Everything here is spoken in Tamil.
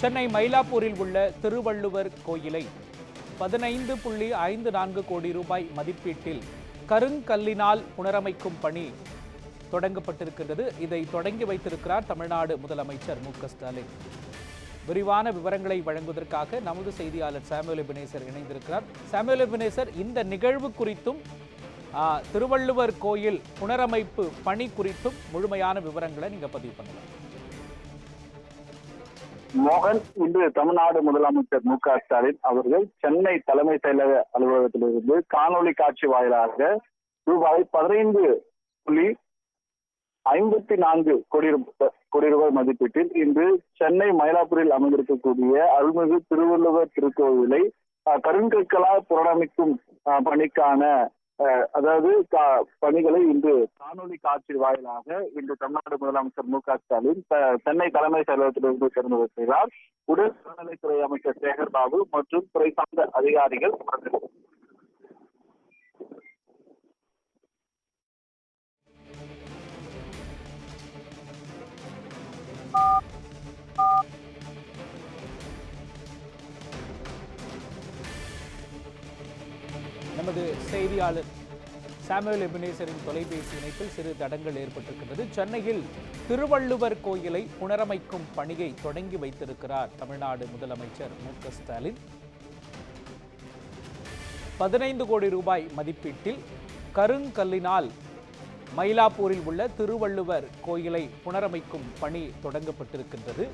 சென்னை மயிலாப்பூரில் உள்ள திருவள்ளுவர் கோயிலை பதினைந்து புள்ளி ஐந்து நான்கு கோடி ரூபாய் மதிப்பீட்டில் கருங்கல்லினால் புனரமைக்கும் பணி தொடங்கப்பட்டிருக்கின்றது. இதை தொடங்கி வைத்திருக்கிறார் தமிழ்நாடு முதலமைச்சர் மு க ஸ்டாலின். விரிவான விவரங்களை வழங்குவதற்காக நமது செய்தியாளர் சாமுவேல் பினேசர் இணைந்திருக்கிறார். சாமுவேல் பினேசர் இந்த நிகழ்வு குறித்தும் திருவள்ளுவர் கோயில் புனரமைப்பு பணி குறித்தும் முழுமையான விவரங்களை நீங்கள் பதிவு பண்ணலாம். மோகன் இன்று தமிழ்நாடு முதலமைச்சர் மு க ஸ்டாலின் அவர்கள் சென்னை தலைமை செயலக அலுவலகத்திலிருந்து காணொளி காட்சி வாயிலாக ரூபாய் பதினைந்து புள்ளி ஐம்பத்தி நான்கு கோடி ரூபாய் கோடி ரூபாய் மதிப்பீட்டில் இன்று சென்னை மயிலாப்பூரில் அமைந்திருக்கக்கூடிய அருள்மிகு திருவள்ளுவர் திருக்கோவிலை அஹ், கருங்கற்களால் புனரமைக்கும் அஹ், பணிக்கான அதாவது கா- பணிகளை இன்று காணொலி காட்சி வாயிலாக இன்று தமிழ்நாடு முதலமைச்சர் மு க ஸ்டாலின் சென்னை தலைமை செயலகத்திலிருந்து திறந்து வைக்கிறார் உடல் நலத்துறை அமைச்சர் சேகர் பாபு மற்றும் துறை சார்ந்த அதிகாரிகள் உடனிருந்தனர். நமது செய்தியாளர் சாமுவேல் எபினேசரின் தொலைபேசி இணைப்பில் சிறு தடங்கள் ஏற்பட்டிருக்கிறது சென்னையில் திருவள்ளுவர் கோயிலை புனரமைக்கும் பணியை தொடங்கி வைத்திருக்கிறார் தமிழ்நாடு முதலமைச்சர் மு. ஸ்டாலின். பதினைந்து கோடி ரூபாய் மதிப்பீட்டில் கருங்கல்லினால் மயிலாப்பூரில் உள்ள திருவள்ளுவர் கோயிலை புனரமைக்கும் பணி தொடங்கப்பட்டிருக்கின்றது.